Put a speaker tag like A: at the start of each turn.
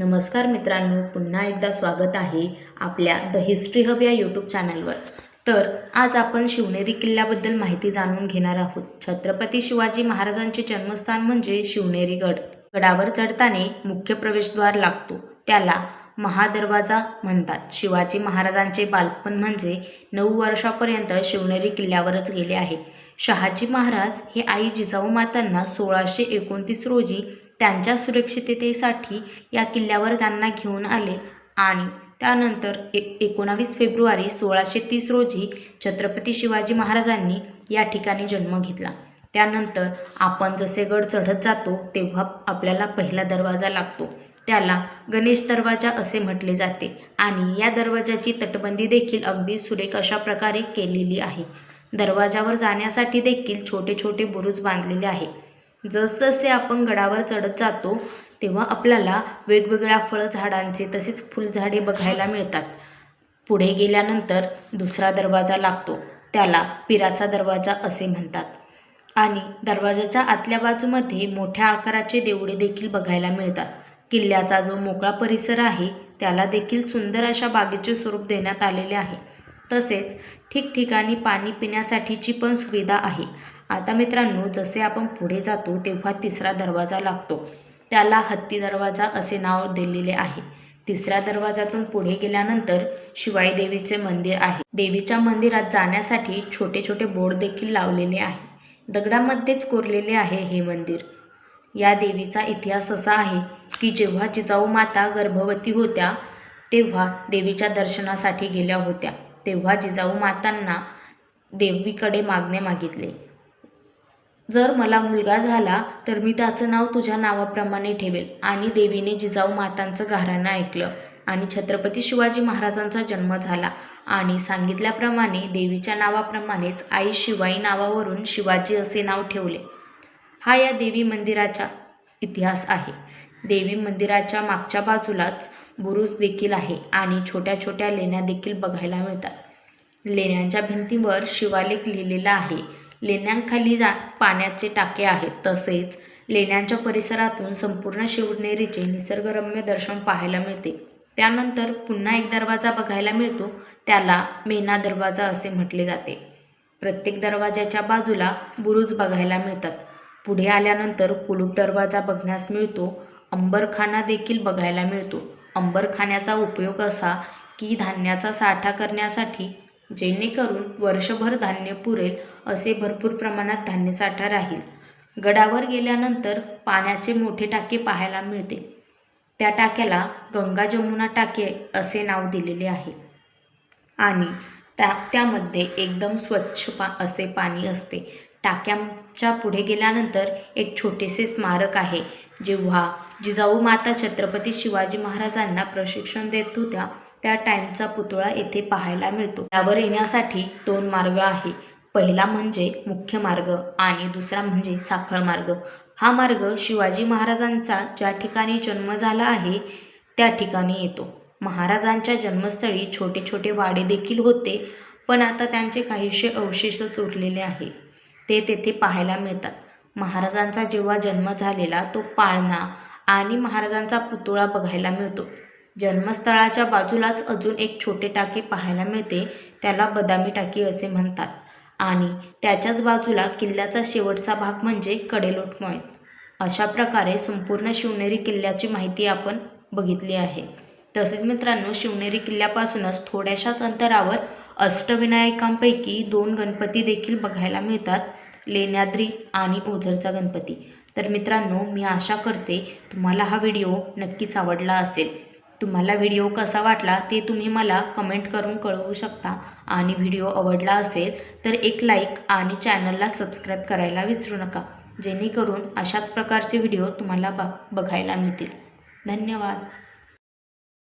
A: नमस्कार मित्रांनो पुन्हा एकदा स्वागत आहे आपल्या द हिस्ट्री हब या यूट्यूब चॅनलवर तर आज आपण शिवनेरी किल्ल्याबद्दल माहिती जाणून घेणार आहोत. छत्रपती शिवाजी महाराजांचे जन्मस्थान म्हणजे शिवनेरी गड गडावर चढताना मुख्य प्रवेशद्वार लागतो. त्याला महादरवाजा म्हणतात. शिवाजी महाराजांचे बालपण म्हणजे नऊ वर्षापर्यंत शिवनेरी किल्ल्यावरच गेले आहे. शहाजी महाराज हे आई जिजाऊ मातांना सोळाशे एकोणतीस रोजी त्यांच्या सुरक्षिततेसाठी या किल्ल्यावर त्यांना घेऊन आले आणि त्यानंतर एक एकोणावीस फेब्रुवारी सोळाशे तीस रोजी छत्रपती शिवाजी महाराजांनी या ठिकाणी जन्म घेतला. त्यानंतर आपण जसे गड चढत जातो तेव्हा आपल्याला पहिला दरवाजा लागतो. त्याला गणेश दरवाजा असे म्हटले जाते आणि या दरवाजाची तटबंदी देखील अगदी सुरेख अशा प्रकारे केलेली आहे. दरवाजावर जाण्यासाठी देखील छोटे छोटे बुरुज बांधलेले आहे जसजसे आपण गडावर चढत जातो तेव्हा आपल्याला वेगवेगळ्या फळझाडांचे तसेच फुलझाडे बघायला मिळतात. पुढे गेल्यानंतर दुसरा दरवाजा लागतो. त्याला पिराचा दरवाजा असे म्हणतात. आणि दरवाजाच्या आतल्या बाजूमध्ये मोठ्या आकाराचे देवळे देखील बघायला मिळतात. किल्ल्याचा जो मोकळा परिसर आहे त्याला देखील सुंदर अशा बागेचे स्वरूप देण्यात आलेले आहे. तसेच ठिकठिकाणी पाणी पिण्यासाठीची पण सुविधा आहे. आता मित्रांनो जसे आपण पुढे जातो तेव्हा तिसरा दरवाजा लागतो. त्याला हत्ती दरवाजा असे नाव दिलेले आहे. तिसऱ्या दरवाजातून पुढे गेल्यानंतर शिवाई देवीचे मंदिर आहे. देवीच्या मंदिरात जाण्यासाठी छोटे छोटे बोर्ड देखील लावलेले आहे. दगडामध्येच कोरलेले आहे हे मंदिर. या देवीचा इतिहास असा आहे की जेव्हा जिजाऊ माता गर्भवती होत्या तेव्हा देवीच्या दर्शनासाठी गेल्या होत्या. तेव्हा जिजाऊ मातांना देवीकडे मागणे मागितले. जर मला मुलगा झाला तर मी त्याचं नाव तुझ्या नावाप्रमाणे ठेवेल. आणि देवीने जिजाऊ मातांचं घराणं ऐकलं. आणि छत्रपती शिवाजी महाराजांचा जन्म झाला. आणि सांगितल्याप्रमाणे देवीच्या नावाप्रमाणेच आई शिवाई नावावरून शिवाजी असे नाव ठेवले. हा या देवी मंदिराचा इतिहास आहे. देवी मंदिराच्या मागच्या बाजूलाच बुरुज देखील आहे आणि छोट्या छोट्या लेण्या देखील बघायला मिळतात. लेण्यांच्या भिंतीवर शिवालेख लिहिलेला आहे. लेण्यांखाली जा पाण्याचे टाके आहेत तसेच. लेण्यांच्या परिसरातून संपूर्ण शिवनेरीचे निसर्गरम्य दर्शन पाहायला मिळते. त्यानंतर पुन्हा एक दरवाजा बघायला मिळतो त्याला मेना दरवाजा असे म्हटले जाते. प्रत्येक दरवाजाच्या बाजूला बुरुज बघायला मिळतात. पुढे आल्यानंतर कुलूप दरवाजा बघण्यास मिळतो अंबरखाना देखील बघायला मिळतो. अंबरखान्याचा उपयोग असा की धान्याचा साठा करण्यासाठी जेणेकरून वर्षभर धान्य पुरेल असे भरपूर प्रमाणात धान्यसाठा राहील. गडावर गेल्यानंतर पाण्याचे मोठे टाके पाहायला मिळते. त्या टाक्याला गंगा जमुना टाके असे नाव दिलेले आहे. आणि त्या त्यामध्ये एकदम स्वच्छ पा असे पाणी असते. टाक्यांच्या पुढे गेल्यानंतर एक छोटेसे स्मारक आहे जेव्हा जिजाऊ माता छत्रपती शिवाजी महाराजांना प्रशिक्षण देत होत्या. त्या टाईमचा पुतळा येथे पाहायला मिळतो. त्यावर येण्यासाठी दोन मार्ग आहे. पहिला म्हणजे मुख्य मार्ग आणि दुसरा म्हणजे साखळ मार्ग. हा मार्ग शिवाजी महाराजांचा ज्या ठिकाणी जन्म झाला आहे त्या ठिकाणी येतो. महाराजांच्या जन्मस्थळी छोटे छोटे वाडे देखील होते पण आता त्यांचे काहीसे अवशेषच उरलेले आहे. ते तेथे पाहायला मिळतात. महाराजांचा जेव्हा जन्म झालेला तो पाळणा आणि महाराजांचा पुतळा बघायला मिळतो. जन्मस्थळाच्या बाजूलाच अजून एक छोटे टाके पाहायला मिळते त्याला बदामी टाकी असे म्हणतात. आणि त्याच्याच बाजूला किल्ल्याचा शेवटचा भाग म्हणजे कडेलोट पॉईंट अशा प्रकारे संपूर्ण शिवनेरी किल्ल्याची माहिती आपण बघितली आहे. तसेच मित्रांनो शिवनेरी किल्ल्यापासूनच थोड्याशाच अंतरावर अष्टविनायकांपैकी दोन गणपती देखील बघायला मिळतात लेण्याद्री आणि ओझरचा गणपती. तर मित्रांनो मी आशा करते तुम्हाला हा व्हिडिओ नक्कीच आवडला असेल. तुम्हाला व्हिडिओ कसा वाटला ते तुम्ही मला कमेंट करून कळवू शकता. आणि व्हिडिओ आवडला असेल तर एक लाईक आणि चॅनलला सबस्क्राईब करायला विसरू नका. जेणेकरून अशाच प्रकारचे व्हिडिओ तुम्हाला ब बघायला मिळतील. धन्यवाद.